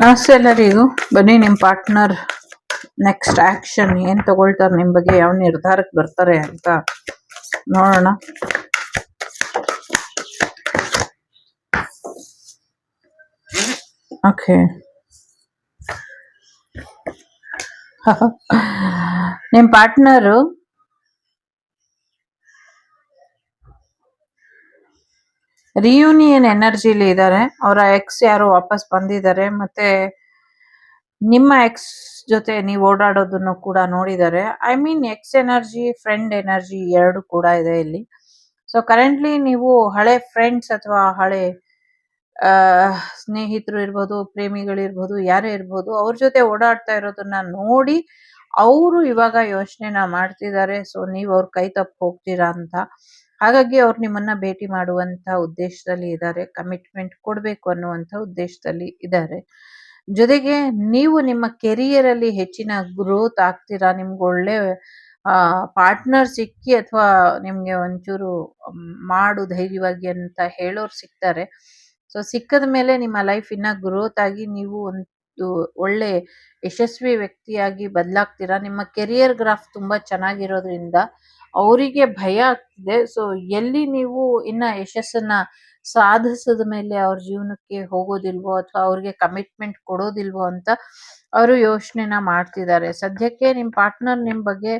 ನಮಸ್ತೆ ಎಲ್ಲರಿಗೂ. ಬನ್ನಿ ನಿಮ್ಮ ಪಾರ್ಟ್ನರ್ ನೆಕ್ಸ್ಟ್ ಆ್ಯಕ್ಷನ್ ಏನು ತಗೊಳ್ತಾರೆ ನಿಮ್ಮ ಬಗ್ಗೆ ಯಾವ ನಿರ್ಧಾರಕ್ಕೆ ಬರ್ತಾರೆ ಅಂತ ನೋಡೋಣ. ಓಕೆ ನಿಮ್ಮ ಪಾರ್ಟ್ನರು ರಿಯೂನಿಯನ್ ಎನರ್ಜಿಲಿ ಇದ್ದಾರೆ ಅವರ ಎಕ್ಸ್ ಯಾರು ವಾಪಸ್ ಬಂದಿದ್ದಾರೆ. ಮತ್ತೆ ನಿಮ್ಮ ಎಕ್ಸ್ ಜೊತೆ ನೀವು ಓಡಾಡೋದನ್ನು ಕೂಡ ನೋಡಿದ್ದಾರೆ. I mean ex energy friend energy ಎರಡು ಕೂಡ ಇದೆ ಇಲ್ಲಿ. ಸೊ ಕರೆಂಟ್ಲಿ ನೀವು ಹಳೆ ಫ್ರೆಂಡ್ಸ್ ಅಥವಾ ಹಳೆ ಸ್ನೇಹಿತರು ಇರ್ಬೋದು ಪ್ರೇಮಿಗಳಿರ್ಬೋದು ಯಾರೇ ಇರ್ಬೋದು, ಅವ್ರ ಜೊತೆ ಓಡಾಡ್ತಾ ಇರೋದನ್ನ ನೋಡಿ ಅವರು ಇವಾಗ ಯೋಚನೆನ ಮಾಡ್ತಿದ್ದಾರೆ. ಸೊ ನೀವು ಅವ್ರ ಕೈ ತಪ್ಪು ಹೋಗ್ತೀರಾ ಅಂತ. ಹಾಗಾಗಿ ಅವ್ರು ನಿಮ್ಮನ್ನ ಭೇಟಿ ಮಾಡುವಂತ ಉದ್ದೇಶದಲ್ಲಿ ಇದ್ದಾರೆ ಕಮಿಟ್ಮೆಂಟ್ ಕೊಡಬೇಕು ಅನ್ನುವಂತ ಉದ್ದೇಶದಲ್ಲಿ ಇದ್ದಾರೆ ಜೊತೆಗೆ ನೀವು ನಿಮ್ಮ ಕೆರಿಯರ್ ಅಲ್ಲಿ ಹೆಚ್ಚಿನ ಗ್ರೋತ್ ಆಗ್ತೀರಾ, ನಿಮ್ಗೆ ಒಳ್ಳೆ ಪಾರ್ಟ್ನರ್ ಸಿಕ್ಕಿ ಅಥವಾ ನಿಮ್ಗೆ ಒಂಚೂರು ಮಾಡು ಧೈರ್ಯವಾಗಿ ಅಂತ ಹೇಳೋರು ಸಿಗ್ತಾರೆ. ಸೊ ಸಿಕ್ಕದ ಮೇಲೆ ನಿಮ್ಮ ಲೈಫ್ ಇನ್ನ ಗ್ರೋತ್ ಆಗಿ ನೀವು ಒಂದು ಒಳ್ಳೆ ಯಶಸ್ವಿ ವ್ಯಕ್ತಿಯಾಗಿ ಬದಲಾಗ್ತೀರಾ? ನಿಮ್ಮ ಕೆರಿಯರ್ ಗ್ರಾಫ್ ತುಂಬಾ ಚೆನ್ನಾಗಿರೋದ್ರಿಂದ ಅವರಿಗೆ ಭಯ ಆಗ್ತಿದೆ. ಸೊ ಎಲ್ಲಿ ನೀವು ಇನ್ನ ಯಶಸ್ಸನ್ನ ಸಾಧಿಸಿದ ಮೇಲೆ ಅವ್ರ ಜೀವನಕ್ಕೆ ಹೋಗೋದಿಲ್ವೋ ಅಥವಾ ಅವ್ರಿಗೆ ಕಮಿಟ್ಮೆಂಟ್ ಕೊಡೋದಿಲ್ವೋ ಅಂತ ಅವರು ಯೋಚನೆನ ಮಾಡ್ತಿದ್ದಾರೆ. ಸದ್ಯಕ್ಕೆ ನಿಮ್ ಪಾರ್ಟ್ನರ್ ನಿಮ್ ಬಗ್ಗೆ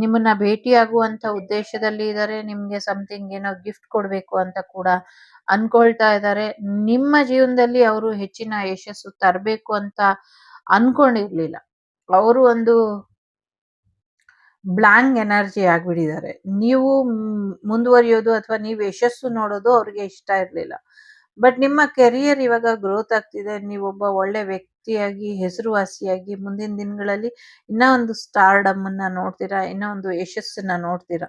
ನಿಮ್ಮನ್ನ ಭೇಟಿಯಾಗುವಂತ ಉದ್ದೇಶದಲ್ಲಿ ಇದ್ದಾರೆ ನಿಮ್ಗೆ ಸಮಥಿಂಗ್ ಏನೋ ಗಿಫ್ಟ್ ಕೊಡ್ಬೇಕು ಅಂತ ಕೂಡ ಅನ್ಕೊಳ್ತಾ ಇದ್ದಾರೆ ನಿಮ್ಮ ಜೀವನದಲ್ಲಿ ಅವರು ಹೆಚ್ಚಿನ ಯಶಸ್ಸು ತರಬೇಕು ಅಂತ ಅನ್ಕೊಂಡಿರ್ಲಿಲ್ಲ. ಅವರು ಒಂದು ಬ್ಲಾಂಕ್ ಎನರ್ಜಿ ಆಗಿಬಿಟ್ಟಿದ್ದಾರೆ. ನೀವು ಮುಂದುವರಿಯೋದು ಅಥವಾ ನೀವು ಯಶಸ್ಸು ನೋಡೋದು ಅವ್ರಿಗೆ ಇಷ್ಟ ಇರಲಿಲ್ಲ. ಬಟ್ ನಿಮ್ಮ ಕೆರಿಯರ್ ಇವಾಗ ಗ್ರೋತ್ ಆಗ್ತಿದೆ. ನೀವೊಬ್ಬ ಒಳ್ಳೆ ವ್ಯಕ್ತಿಯಾಗಿ, ಹೆಸರುವಾಸಿಯಾಗಿ ಮುಂದಿನ ದಿನಗಳಲ್ಲಿ ಇನ್ನೂ ಒಂದು ಸ್ಟಾರ್ಡಮ್ ಅನ್ನ ನೋಡ್ತೀರಾ, ಇನ್ನೂ ಒಂದು ಯಶಸ್ಸನ್ನ ನೋಡ್ತೀರಾ?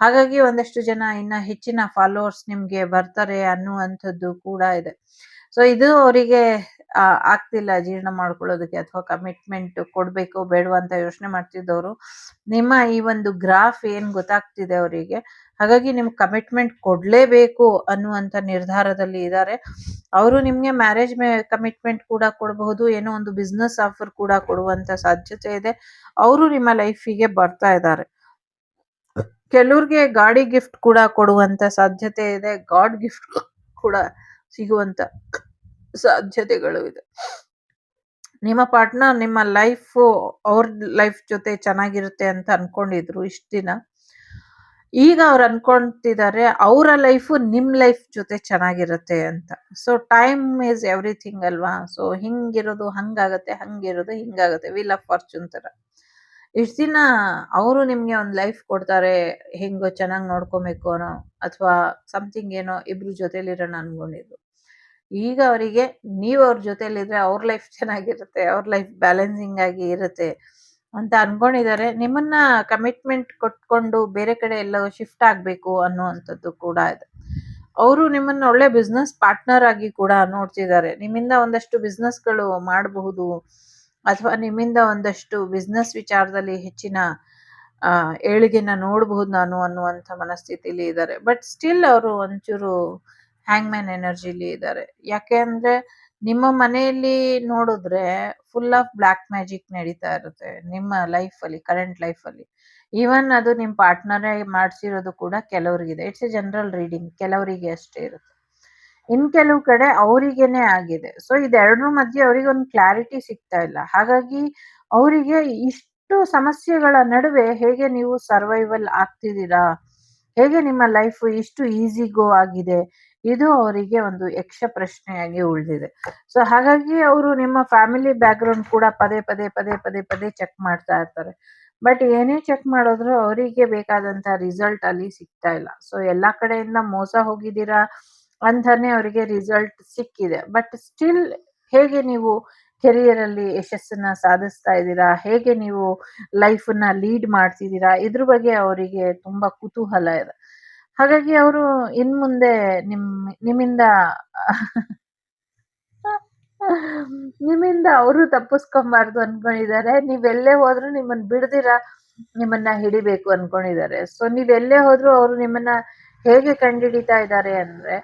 ಹಾಗಾಗಿ ಒಂದಷ್ಟು ಜನ ಇನ್ನ ಹೆಚ್ಚಿನ ಫಾಲೋವರ್ಸ್ ನಿಮ್ಗೆ ಬರ್ತಾರೆ ಅನ್ನುವಂಥದ್ದು ಕೂಡ ಇದೆ. ಸೊ ಇದು ಅವರಿಗೆ ಆಗ್ತಿಲ್ಲ ಜೀರ್ಣ ಮಾಡ್ಕೊಳ್ಳೋದಕ್ಕೆ ಅಥವಾ ಕಮಿಟ್ಮೆಂಟ್ ಕೊಡ್ಬೇಕು ಬೇಡವಾ ಅಂತ ಯೋಚನೆ ಮಾಡ್ತಿದ್ದವರು. ನಿಮ್ಮ ಈ ಒಂದು ಗ್ರಾಫ್ ಏನ್ ಗೊತ್ತಾಗ್ತಿದೆ ಅವರಿಗೆ? ಹಾಗಾಗಿ ನಿಮ್ಗೆ ಕಮಿಟ್ಮೆಂಟ್ ಕೊಡ್ಲೇಬೇಕು ಅನ್ನುವಂತ ನಿರ್ಧಾರದಲ್ಲಿ ಇದ್ದಾರೆ ಅವರು ನಿಮ್ಗೆ ಮ್ಯಾರೇಜ್ ಕಮಿಟ್ಮೆಂಟ್ ಕೂಡ ಕೊಡಬಹುದು ಏನೋ ಒಂದು ಬಿಸ್ನೆಸ್ ಆಫರ್ ಕೂಡ ಕೊಡುವಂತ ಸಾಧ್ಯತೆ ಇದೆ. ಅವರು ನಿಮ್ಮ ಲೈಫಿಗೆ ಬರ್ತಾ ಇದ್ದಾರೆ ಕೆಲವ್ರಿಗೆ ಗಾಡಿ ಗಿಫ್ಟ್ ಕೂಡ ಕೊಡುವಂತ ಸಾಧ್ಯತೆ ಇದೆ. ಗಾಡ್ ಗಿಫ್ಟ್ ಕೂಡ ಸಿಗುವಂತ ಸಾಧ್ಯತೆಗಳು ಇದೆ. ನಿಮ್ಮ ಪಾರ್ಟ್ನರ್ ನಿಮ್ಮ ಲೈಫ್ ಅವ್ರ ಲೈಫ್ ಜೊತೆ ಚೆನ್ನಾಗಿರುತ್ತೆ ಅಂತ ಅನ್ಕೊಂಡಿದ್ರು ಇಷ್ಟ ದಿನ. ಈಗ ಅವ್ರು ಅನ್ಕೊಂತಿದ್ದಾರೆ ಅವರ ಲೈಫ್ ನಿಮ್ ಲೈಫ್ ಜೊತೆ ಚೆನ್ನಾಗಿರುತ್ತೆ ಅಂತ. ಸೊ ಟೈಮ್ ಈಸ್ ಎವ್ರಿಥಿಂಗ್ ಅಲ್ವಾ? ಸೊ ಹಿಂಗಿರೋದು ಹಂಗಾಗತ್ತೆ, ಹಂಗಿರೋದು ಹಿಂಗಾಗತ್ತೆ. ವಿಲ್ ಆಫ್ ಫಾರ್ಚೂನ್ ತರ ಇಷ್ಟು ದಿನ ಅವರು ನಿಮ್ಗೆ ಒಂದು ಲೈಫ್ ಕೊಡ್ತಾರೆ, ಹೆಂಗೋ ಚೆನ್ನಾಗಿ ನೋಡ್ಕೊಬೇಕು ಅನ್ನೋ, ಅಥವಾ ಸಮಥಿಂಗ್ ಏನೋ ಇಬ್ರು ಜೊತೆಲಿರೋಣ ಅನ್ಕೊಂಡಿದ್ರು. ಈಗ ಅವರಿಗೆ ನೀವು ಅವ್ರ ಜೊತೆಲಿದ್ರೆ ಅವ್ರ ಲೈಫ್ ಚೆನ್ನಾಗಿರುತ್ತೆ, ಅವ್ರ ಲೈಫ್ ಬ್ಯಾಲೆನ್ಸಿಂಗ್ ಆಗಿ ಇರುತ್ತೆ ಅಂತ ಅನ್ಕೊಂಡಿದ್ದಾರೆ ನಿಮ್ಮನ್ನ ಕಮಿಟ್ಮೆಂಟ್ ಕೊಟ್ಕೊಂಡು ಬೇರೆ ಕಡೆ ಎಲ್ಲ ಶಿಫ್ಟ್ ಆಗ್ಬೇಕು ಅನ್ನುವಂಥದ್ದು ಕೂಡ ಇದೆ. ಅವರು ನಿಮ್ಮನ್ನ ಒಳ್ಳೆ ಬಿಸ್ನೆಸ್ ಪಾರ್ಟ್ನರ್ ಆಗಿ ಕೂಡ ನೋಡ್ತಿದ್ದಾರೆ ನಿಮ್ಮಿಂದ ಒಂದಷ್ಟು ಬಿಸ್ನೆಸ್ಗಳು ಮಾಡಬಹುದು ಅಥವಾ ನಿಮ್ಮಿಂದ ಒಂದಷ್ಟು ಬಿಸ್ನೆಸ್ ವಿಚಾರದಲ್ಲಿ ಹೆಚ್ಚಿನ ಏಳಿಗೆನ ನೋಡಬಹುದು ನಾನು ಅನ್ನುವಂಥ ಮನಸ್ಥಿತಿಲಿ ಇದ್ದಾರೆ ಬಟ್ ಸ್ಟಿಲ್ ಅವರು ಒಂಚೂರು ಹ್ಯಾಂಗ್ಮ್ಯಾನ್ ಎನರ್ಜಿಲಿ ಇದ್ದಾರೆ ಯಾಕೆ ಅಂದ್ರೆ ನಿಮ್ಮ ಮನೆಯಲ್ಲಿ ನೋಡಿದ್ರೆ ಫುಲ್ ಆಫ್ ಬ್ಲ್ಯಾಕ್ ಮ್ಯಾಜಿಕ್ ನಡೀತಾ ಇರುತ್ತೆ ನಿಮ್ಮ ಲೈಫ್ ಅಲ್ಲಿ ಕರೆಂಟ್ ಲೈಫ್ ಅಲ್ಲಿ. ಈವನ್ ಅದು ನಿಮ್ ಪಾರ್ಟ್ನರೇ ಮಾಡ್ಸಿರೋದು ಕೂಡ ಕೆಲವರಿಗಿದೆ. ಇಟ್ಸ್ ಎ ಜನರಲ್ ರೀಡಿಂಗ್ ಕೆಲವರಿಗೆ ಅಷ್ಟೇ ಇರುತ್ತೆ. ಇನ್ ಕೆಲವು ಕಡೆ ಅವರಿಗೇನೆ ಆಗಿದೆ. ಸೊ ಇದೆರಡರ ಮಧ್ಯೆ ಅವರಿಗೆ ಒಂದು ಕ್ಲಾರಿಟಿ ಸಿಗ್ತಾ ಇಲ್ಲ. ಹಾಗಾಗಿ ಅವರಿಗೆ ಇಷ್ಟು ಸಮಸ್ಯೆಗಳ ನಡುವೆ ಹೇಗೆ ನೀವು ಸರ್ವೈವಲ್ ಆಗ್ತಿದ್ದೀರಾ? ಹೇಗೆ ನಿಮ್ಮ ಲೈಫ್ ಇಷ್ಟು ಈಸಿ ಗೋ ಆಗಿದೆ? ಇದು ಅವರಿಗೆ ಒಂದು ಯಕ್ಷ ಪ್ರಶ್ನೆಯಾಗಿ ಉಳಿದಿದೆ. ಸೊ ಹಾಗಾಗಿ ಅವರು ನಿಮ್ಮ ಫ್ಯಾಮಿಲಿ ಬ್ಯಾಕ್ಗ್ರೌಂಡ್ ಕೂಡ ಪದೇ ಪದೇ ಪದೇ ಪದೇ ಪದೇ ಚೆಕ್ ಮಾಡ್ತಾ ಇರ್ತಾರೆ. ಬಟ್ ಏನೇ ಚೆಕ್ ಮಾಡಿದ್ರು ಅವರಿಗೆ ಬೇಕಾದಂತ ರಿಸಲ್ಟ್ ಅಲ್ಲಿ ಸಿಗ್ತಾ ಇಲ್ಲ. ಸೊ ಎಲ್ಲಾ ಕಡೆಯಿಂದ ಮೋಸ ಹೋಗಿದ್ದೀರಾ ಅಂತಾನೆ ಅವರಿಗೆ ರಿಸಲ್ಟ್ ಸಿಕ್ಕಿದೆ. ಬಟ್ ಸ್ಟಿಲ್ ಹೇಗೆ ನೀವು ಕೆರಿಯರ್ ಅಲ್ಲಿ ಯಶಸ್ಸನ್ನ ಸಾಧಿಸ್ತಾ ಇದ್ದೀರಾ? ಹೇಗೆ ನೀವು ಲೈಫ್ನ ಲೀಡ್ ಮಾಡ್ತಿದ್ದೀರಾ? ಇದ್ರ ಬಗ್ಗೆ ಅವರಿಗೆ ತುಂಬಾ ಕುತೂಹಲ ಇದೆ. ಹಾಗಾಗಿ ಅವರು ಇನ್ ಮುಂದೆ ನಿಮ್, ನಿಮ್ಮಿಂದ ನಿಮ್ಮಿಂದ ಅವರು ತಪ್ಪಿಸ್ಕೊಂಬಾರ್ದು ಅನ್ಕೊಂಡಿದ್ದಾರೆ. ನೀವೆಲ್ಲೇ ಹೋದ್ರು ನಿಮ್ಮನ್ನ ಬಿಡದಿರ, ನಿಮ್ಮನ್ನ ಹಿಡಿಬೇಕು ಅನ್ಕೊಂಡಿದ್ದಾರೆ. ಸೊ ನೀವೆಲ್ಲೇ ಹೋದ್ರು ಅವರು ನಿಮ್ಮನ್ನ ಹೇಗೆ ಕಂಡುಹಿಡಿತಾ ಇದ್ದಾರೆ ಅಂದ್ರೆ,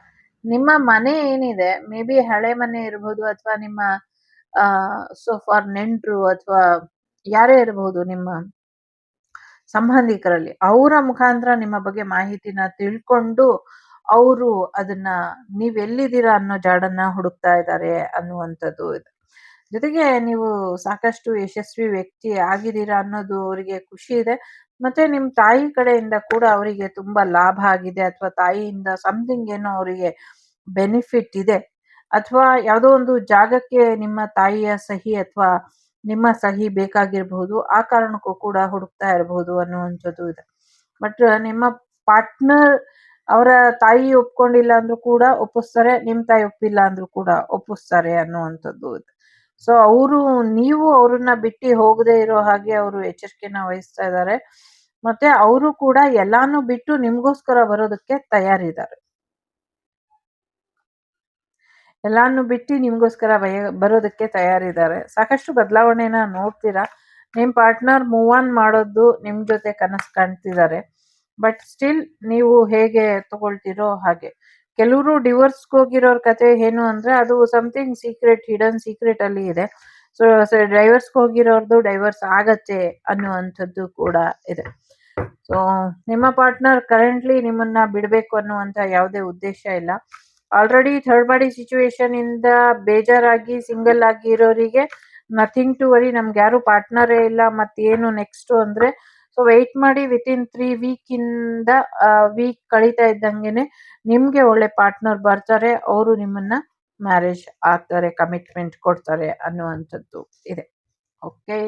ನಿಮ್ಮ ಮನೆ ಏನಿದೆ, ಮೇ ಬಿ ಹಳೆ ಮನೆ ಇರಬಹುದು ಅಥವಾ ನಿಮ್ಮ ಸೊ ಫಾರ್ ನೆಂಟರು ಅಥವಾ ಯಾರೇ ಇರಬಹುದು ನಿಮ್ಮ ಸಂಬಂಧಿಕರಲ್ಲಿ ಅವರ ಮುಖಾಂತರ ನಿಮ್ಮ ಬಗ್ಗೆ ಮಾಹಿತಿನ ತಿಳ್ಕೊಂಡು ಅವರು ಅದನ್ನ ನೀವೆಲ್ಲಿದ್ದೀರಾ ಅನ್ನೋ ಜಾಡನ್ನ ಹುಡುಕ್ತಾ ಇದ್ದಾರೆ ಅನ್ನುವಂಥದ್ದು ಇದೆ. ಜೊತೆಗೆ ನೀವು ಸಾಕಷ್ಟು ಯಶಸ್ವಿ ವ್ಯಕ್ತಿ ಆಗಿದ್ದೀರಾ ಅನ್ನೋದು ಅವರಿಗೆ ಖುಷಿ ಇದೆ. ಮತ್ತೆ ನಿಮ್ ತಾಯಿ ಕಡೆಯಿಂದ ಕೂಡ ಅವರಿಗೆ ತುಂಬಾ ಲಾಭ ಆಗಿದೆ ಅಥವಾ ತಾಯಿಯಿಂದ ಸಮಥಿಂಗ್ ಏನೋ ಅವರಿಗೆ ಬೆನಿಫಿಟ್ ಇದೆ. ಅಥವಾ ಯಾವುದೋ ಒಂದು ಜಾಗಕ್ಕೆ ನಿಮ್ಮ ತಾಯಿಯ ಸಹಿ ಅಥವಾ ನಿಮ್ಮ ಸಹಿ ಬೇಕಾಗಿರಬಹುದು ಆ ಕಾರಣಕ್ಕೂ ಕೂಡ ಹುಡುಕ್ತಾ ಇರಬಹುದು ಅನ್ನುವಂಥದ್ದು ಇದೆ. ಬಟ್ ನಿಮ್ಮ ಪಾರ್ಟ್ನರ್ ಅವರ ತಾಯಿ ಒಪ್ಕೊಂಡಿಲ್ಲ ಅಂದ್ರೂ ಕೂಡ ಒಪ್ಪಿಸ್ತಾರೆ ನಿಮ್ ತಾಯಿ ಒಪ್ಪಿಲ್ಲ ಅಂದ್ರೂ ಕೂಡ ಒಪ್ಪಿಸ್ತಾರೆ ಅನ್ನುವಂಥದ್ದು ಇದೆ. ಸೊ ಅವರು, ನೀವು ಅವ್ರನ್ನ ಬಿಟ್ಟು ಹೋಗದೆ ಇರೋ ಹಾಗೆ ಅವರು ಎಚ್ಚರಿಕೆನ ವಹಿಸ್ತಾ ಇದ್ದಾರೆ. ಮತ್ತೆ ಅವರು ಕೂಡ ಎಲ್ಲಾನು ಬಿಟ್ಟು ನಿಮ್ಗೋಸ್ಕರ ಬರೋದಕ್ಕೆ ತಯಾರಿದ್ದಾರೆ. ಎಲ್ಲಾನು ಬಿಟ್ಟು ನಿಮ್ಗೋಸ್ಕರ ಬಯ, ಬರೋದಕ್ಕೆ ತಯಾರಿದ್ದಾರೆ. ಸಾಕಷ್ಟು ಬದಲಾವಣೆನ ನೋಡ್ತೀರಾ? ನಿಮ್ ಪಾರ್ಟ್ನರ್ ಮೂವ್ ಆನ್ ಮಾಡೋದು ನಿಮ್ ಜೊತೆ ಕನಸು ಕಾಣ್ತಿದ್ದಾರೆ. ಬಟ್ ಸ್ಟಿಲ್ ನೀವು ಹೇಗೆ ತಗೊಳ್ತಿರೋ ಹಾಗೆ. ಕೆಲವರು ಡಿವೋರ್ಸ್ಗೆ ಹೋಗಿರೋರ ಕತೆ ಏನು ಅಂದ್ರೆ ಅದು ಸಮಥಿಂಗ್ ಸೀಕ್ರೆಟ್ ಹಿಡನ್ ಸೀಕ್ರೆಟ್ ಅಲ್ಲಿ ಇದೆ. ಸೊ ಡೈವರ್ಸ್ಗೆ ಹೋಗಿರೋರ್ದು ಡೈವರ್ಸ್ ಆಗತ್ತೆ ಅನ್ನುವಂಥದ್ದು ಕೂಡ ಇದೆ. ಸೊ ನಿಮ್ಮ ಪಾರ್ಟ್ನರ್ ಕರೆಂಟ್ಲಿ ನಿಮ್ಮನ್ನ ಬಿಡಬೇಕು ಅನ್ನುವಂತ ಯಾವುದೇ ಉದ್ದೇಶ ಇಲ್ಲ. ಆಲ್ರೆಡಿ ಥರ್ಡ್ ಪಾರ್ಟಿ ಸಿಚುವೇಶನ್ ಇಂದ ಬೇಜಾರಾಗಿ ಸಿಂಗಲ್ ಆಗಿ ಇರೋರಿಗೆ ನಥಿಂಗ್ ಟು ವರಿ ನಮ್ಗೆ ಯಾರು ಪಾರ್ಟ್ನರೇ ಇಲ್ಲ ಮತ್ತೇನು ನೆಕ್ಸ್ಟ್ ಅಂದ್ರೆ ಸೊ ವೆಯ್ಟ್ ಮಾಡಿ ವಿತ್ ಇನ್ ತ್ರೀ ವೀಕ್ ಇಂದ ವೀಕ್ ಕಳೀತಾ ಇದ್ದಂಗೆನೆ ನಿಮ್ಗೆ ಒಳ್ಳೆ ಪಾರ್ಟ್ನರ್ ಬರ್ತಾರೆ, ಅವರು ನಿಮ್ಮನ್ನ ಮ್ಯಾರೇಜ್ ಆಗ್ತಾರೆ ಕಮಿಟ್ಮೆಂಟ್ ಕೊಡ್ತಾರೆ ಅನ್ನುವಂಥದ್ದು ಇದೆ. ಓಕೆ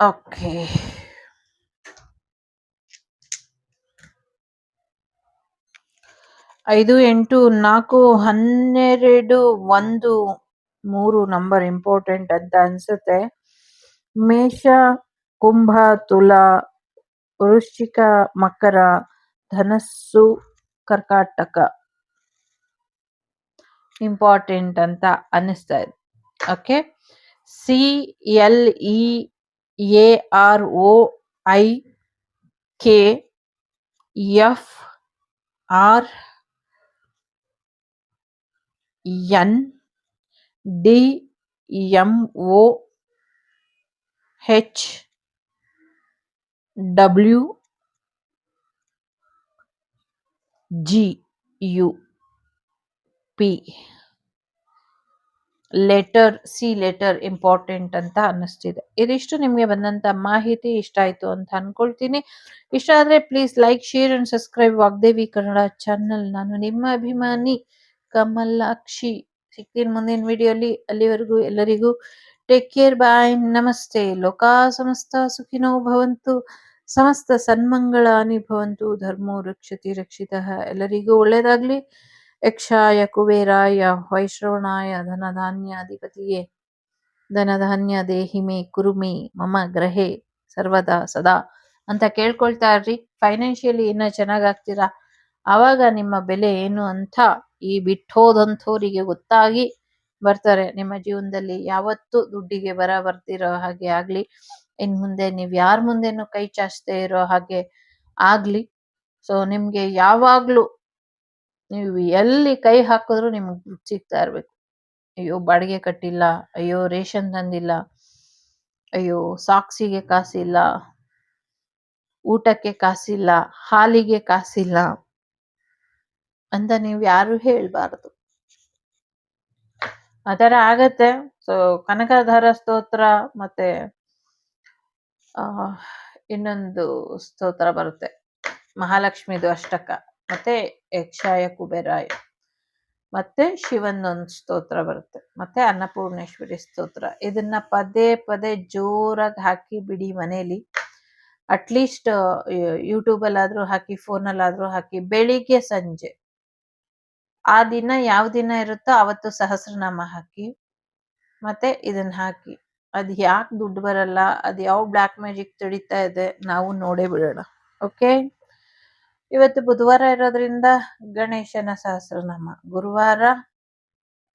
ಓಕೆ ಐದು, ಎಂಟು, ನಾಲ್ಕು, ಹನ್ನೆರಡು, ಒಂದು, ಮೂರು ನಂಬರ್ ಇಂಪಾರ್ಟೆಂಟ್ ಅಂತ ಅನ್ಸುತ್ತೆ. ಮೇಷ, ಕುಂಭ, ತುಲ, ವೃಶ್ಚಿಕ, ಮಕರ, ಧನಸ್ಸು, ಕರ್ಕಾಟಕ ಇಂಪಾರ್ಟೆಂಟ್ ಅಂತ ಅನ್ನಿಸ್ತಾ ಇದೆ. Okay? C, L, E, A, R O I, K, F, R N, D M O H W, G, U, P. Letter, C letter important ಅಂತ ಅನ್ನಿಸ್ತಿದೆ. ಇದಿಷ್ಟು ನಿಮಗೆ ಬಂದಂತ ಮಾಹಿತಿ ಇಷ್ಟ ಆಯ್ತು ಅಂತ ಅಂದ್ಕೊಳ್ತೀನಿ ಇಷ್ಟ ಆದ್ರೆ please like, share and subscribe Vagdevi Kannada channel. ನಾನು ನಿಮ್ಮ ಅಭಿಮಾನಿ. ಕಮಲಾಕ್ಷಿ. ಸಿಗ್ತೀನಿ ಮುಂದಿನ ವಿಡಿಯೋಲಿ ಅಲ್ಲಿವರೆಗೂ ಎಲ್ಲರಿಗೂ ಟೇಕ್ ಕೇರ್ ಬಾಯ್ ನಮಸ್ತೆ. ಲೋಕಾ ಸಮಸ್ತ ಸುಖಿನೋ ಭವಂತು. ಸಮಸ್ತ ಸನ್ಮಂಗಳಾನಿ ಭವಂತು. ಧರ್ಮೋ ರಕ್ಷತಿ ರಕ್ಷಿತ. ಎಲ್ಲರಿಗೂ ಒಳ್ಳೇದಾಗ್ಲಿ. ಯಕ್ಷಾಯ ಕುಬೇರಾಯ ವೈಶ್ರವಣಾಯ ಧನಧಾನ್ಯಾಧಿಪತಿಯೇ. ಧನಧಾನ್ಯ ದೇಹಿ ಮೇ ಕುರು ಮೇ ಮಮ ಗ್ರಹೆ. ಸರ್ವದಾ ಸದಾ. ಅಂತ ಕೇಳ್ಕೊಳ್ತಾ ಇರ್ರಿ. ಫೈನಾನ್ಷಿಯಲಿ ಇನ್ನ ಚೆನ್ನಾಗಾಗ್ತೀರಾ ಆವಾಗ ನಿಮ್ಮ ಬೆಲೆ ಏನು ಅಂತ ಈ ಬಿಟ್ಟೋದಂಥವರಿಗೆ ಗೊತ್ತಾಗಿ ಬರ್ತಾರೆ. ನಿಮ್ಮ ಜೀವನದಲ್ಲಿ ಯಾವತ್ತೂ ದುಡ್ಡಿಗೆ ಬರ ಬರ್ತಿರೋ ಹಾಗೆ ಆಗ್ಲಿ, ಇನ್ ಮುಂದೆ ನೀವು ಯಾರ ಮುಂದೆನೂ ಕೈ ಚಾಚದೆ ಇರೋ ಹಾಗೆ ಆಗ್ಲಿ. ಸೊ ನಿಮ್ಗೆ ಯಾವಾಗ್ಲೂ ನೀವು ಎಲ್ಲಿ ಕೈ ಹಾಕಿದ್ರು ನಿಮ್ಗೆ ದುಡ್ಡು ಸಿಗ್ತಾ ಇರ್ಬೇಕು. ಅಯ್ಯೋ, ಬಾಡಿಗೆ ಕಟ್ಟಿಲ್ಲ, ಅಯ್ಯೋ, ರೇಷನ್ ತಂದಿಲ್ಲ, ಅಯ್ಯೋ, ಸಾಕ್ಸಿಗೆ ಕಾಸಿಲ್ಲ, ಊಟಕ್ಕೆ ಕಾಸಿಲ್ಲ, ಹಾಲಿಗೆ ಕಾಸಿಲ್ಲ. ಅಂತ ನೀವು ಯಾರು ಹೇಳ್ಬಾರ್ದು. ಥರ ಆಗತ್ತೆ. ಸೊ ಕನಕಧಾರ ಸ್ತೋತ್ರ ಮತ್ತೆ, ಆ, ಇನ್ನೊಂದು ಸ್ತೋತ್ರ ಬರುತ್ತೆ. ಮಹಾಲಕ್ಷ್ಮಿದು ಅಷ್ಟಕ. ಮತ್ತೆ ಯಕ್ಷಾಯ ಕುಬೇರಾಯ. ಮತ್ತೆ ಶಿವನೊಂದು ಸ್ತೋತ್ರ ಬರುತ್ತೆ. ಮತ್ತೆ ಅನ್ನಪೂರ್ಣೇಶ್ವರಿ ಸ್ತೋತ್ರ. ಇದನ್ನ ಪದೇ ಪದೇ ಜೋರಾಗಿ ಹಾಕಿ ಬಿಡಿ ಮನೇಲಿ. ಅಟ್ಲೀಸ್ಟ್ ಯೂಟ್ಯೂಬ್ ಅಲ್ಲಾದ್ರೂ ಹಾಕಿ ಫೋನಲ್ಲಾದ್ರೂ ಹಾಕಿ ಬೆಳಿಗ್ಗೆ ಸಂಜೆ. ಆ ದಿನ ಯಾವ ದಿನ ಇರುತ್ತೋ ಅವತ್ತು ಸಹಸ್ರನಾಮ ಹಾಕಿ, ಮತ್ತೆ ಇದನ್ನ ಹಾಕಿ. ಅದ್ ಯಾಕೆ ದುಡ್ಡು ಬರಲ್ಲ, ಅದ್ ಯಾವ ಬ್ಲ್ಯಾಕ್ ಮ್ಯಾಜಿಕ್ ತಿಳಿತಾ ಇದೆ ನಾವು ನೋಡೇ ಬಿಡೋಣ, ಓಕೆ? ಇವತ್ತು ಬುಧವಾರ ಇರೋದ್ರಿಂದ ಗಣೇಶನ ಸಹಸ್ರನಾಮ, ಗುರುವಾರ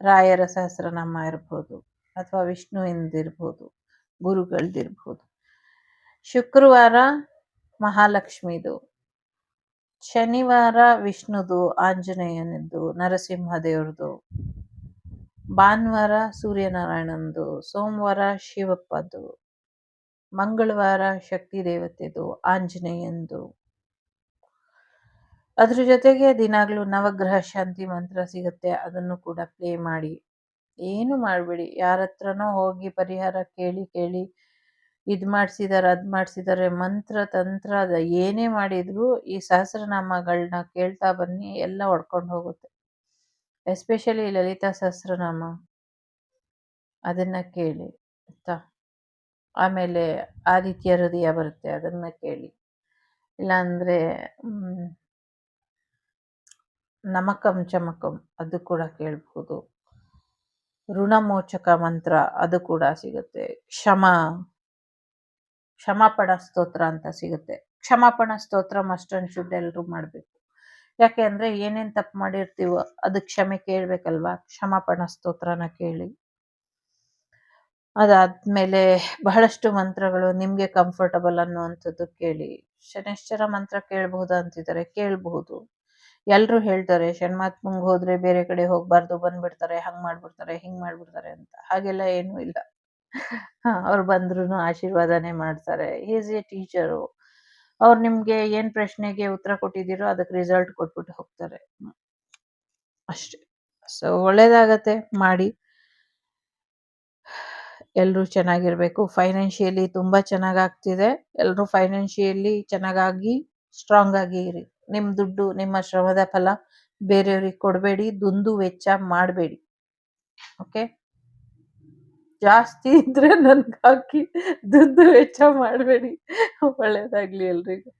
ರಾಯರ ಸಹಸ್ರನಾಮ ಇರ್ಬೋದು, ಅಥವಾ ವಿಷ್ಣುವಿಂದಿರ್ಬೋದು ಗುರುಗಳ್ದಿರ್ಬೋದು. ಶುಕ್ರವಾರ ಮಹಾಲಕ್ಷ್ಮಿದು ಶನಿವಾರ ವಿಷ್ಣುದು, ಆಂಜನೇಯನದ್ದು, ನರಸಿಂಹದೇವ್ರದು, ಭಾನುವಾರ ಸೂರ್ಯನಾರಾಯಣಂದು, ಸೋಮವಾರ ಶಿವಪ್ಪದು, ಮಂಗಳವಾರ ಶಕ್ತಿ ದೇವತೆದು ಆಂಜನೇಯಂದು. ಅದ್ರ ಜೊತೆಗೆ ದಿನಾಗ್ಲೂ ನವಗ್ರಹ ಶಾಂತಿ ಮಂತ್ರ ಸಿಗುತ್ತೆ, ಅದನ್ನು ಕೂಡ ಪ್ಲೇ ಮಾಡಿ. ಏನು ಮಾಡಬೇಡಿ ಯಾರ ಹತ್ರನೋ ಹೋಗಿ ಪರಿಹಾರ ಕೇಳಿ ಕೇಳಿ ಇದು ಮಾಡಿಸಿದ್ದಾರೆ ಅದು ಮಾಡಿಸಿದ್ದಾರೆ ಮಂತ್ರ, ತಂತ್ರ, ಅದ ಏನೇ ಮಾಡಿದ್ರು ಈ ಸಹಸ್ರನಾಮಗಳನ್ನ ಕೇಳ್ತಾ ಬನ್ನಿ, ಎಲ್ಲ ಒಡ್ಕೊಂಡು ಹೋಗುತ್ತೆ. ಎಸ್ಪೆಷಲಿ ಲಲಿತಾ ಸಹಸ್ರನಾಮ. ಅದನ್ನ ಕೇಳಿ, ಆಯ್ತಾ? ಆಮೇಲೆ ಆದಿತ್ಯ ಹೃದಯ ಬರುತ್ತೆ, ಅದನ್ನ ಕೇಳಿ. ಇಲ್ಲಾಂದರೆ ನಮಕಂ ಚಮಕಂ, ಅದು ಕೂಡ ಕೇಳ್ಬೋದು ಋಣಮೋಚಕ ಮಂತ್ರ, ಅದು ಕೂಡ ಸಿಗುತ್ತೆ. ಕ್ಷಮ. ಕ್ಷಮಾಪಣ ಸ್ತೋತ್ರ ಅಂತ ಸಿಗುತ್ತೆ. ಕ್ಷಮಾಪಣ ಸ್ತೋತ್ರ ಮಸ್ಟ್ ಶುಡ್ ಎಲ್ಲರೂ ಮಾಡಬೇಕು. ಯಾಕೆ ಅಂದರೆ ಏನೇನು ತಪ್ಪು ಮಾಡಿರ್ತೀವೋ ಅದಕ್ಕೆ ಕ್ಷಮೆ ಕೇಳಬೇಕಲ್ವಾ? ಕ್ಷಮಾಪಣ ಸ್ತೋತ್ರನ ಕೇಳಿ. ಅದಾದ್ಮೇಲೆ ಬಹಳಷ್ಟು ಮಂತ್ರಗಳು ನಿಮಗೆ ಕಂಫರ್ಟಬಲ್ ಅನ್ನುವಂಥದ್ದು ಕೇಳಿ. ಶನೈಶ್ಚರ ಮಂತ್ರ ಕೇಳಬಹುದು ಅಂತಿದ್ದಾರೆ? ಕೇಳಬಹುದು. ಎಲ್ಲರೂ ಹೇಳ್ತಾರೆ ಶನ್ಮಾತ್ಮಂಗ್ ಹೋದ್ರೆ ಬೇರೆ ಕಡೆ ಹೋಗ್ಬಾರ್ದು, ಬಂದ್ಬಿಡ್ತಾರೆ, ಹಂಗ್ ಮಾಡ್ಬಿಡ್ತಾರೆ, ಹಿಂಗ್ ಮಾಡ್ಬಿಡ್ತಾರೆ ಅಂತ. ಹಾಗೆಲ್ಲ ಏನೂ ಇಲ್ಲ. ಹಾ, ಅವ್ರು ಬಂದ್ರು ಆಶೀರ್ವಾದನೇ ಮಾಡ್ತಾರೆ. ಈಸ್ ಎ ಟೀಚರು ಅವ್ರು ನಿಮ್ಗೆ ಏನ್ ಪ್ರಶ್ನೆಗೆ ಉತ್ತರ ಕೊಟ್ಟಿದ್ದೀರೋ ಅದಕ್ಕೆ ರಿಸಲ್ಟ್ ಕೊಟ್ಬಿಟ್ಟು ಹೋಗ್ತಾರೆ. ಅಷ್ಟೇ. ಸೊ ಒಳ್ಳೇದಾಗತ್ತೆ. ಮಾಡಿ. ಎಲ್ಲರೂ ಚೆನ್ನಾಗಿರ್ಬೇಕು. ಫೈನಾನ್ಷಿಯಲಿ ತುಂಬಾ ಚೆನ್ನಾಗಾಗ್ತಿದೆ. ಎಲ್ಲರೂ ಫೈನಾನ್ಷಿಯಲಿ ಚೆನ್ನಾಗಾಗಿ ಸ್ಟ್ರಾಂಗ್ ಆಗಿ ಇರಿ. ನಿಮ್ ದುಡ್ಡು, ನಿಮ್ಮ ಶ್ರಮದ ಫಲ ಬೇರೆಯವ್ರಿಗೆ ಕೊಡಬೇಡಿ. ದುಂದು ವೆಚ್ಚ ಮಾಡಬೇಡಿ. ಓಕೆ ಜಾಸ್ತಿ ಇದ್ರೆ ನನ್ಗೆ ಹಾಕಿ ದುಡ್ಡು ವೆಚ್ಚ ಮಾಡಬೇಡಿ ಒಳ್ಳೇದಾಗ್ಲಿ ಎಲ್ರಿಗೂ